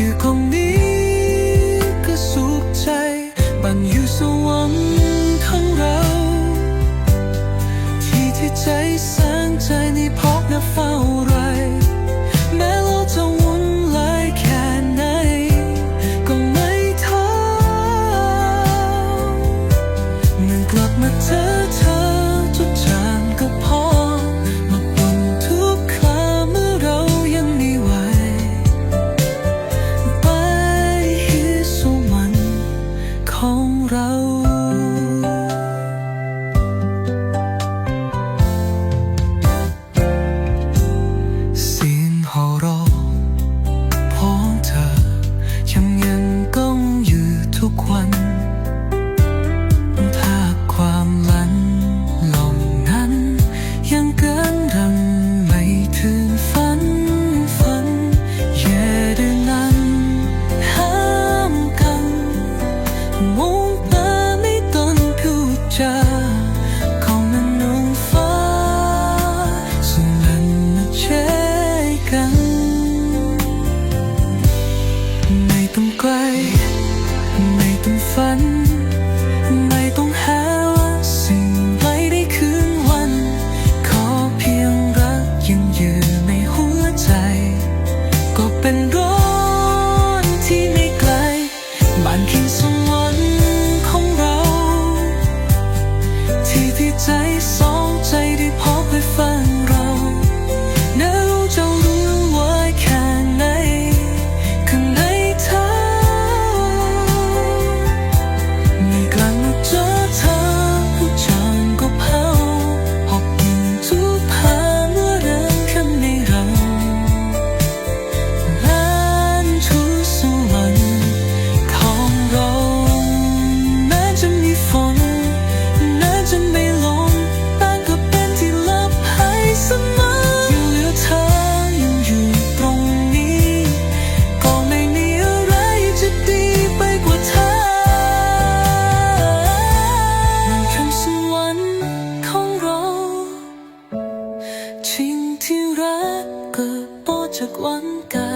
อยู่ตรงนี้ก็สุขใจบันอยู่สวรรค์ของเรา ที่ที่ใจ 烦这灌溉。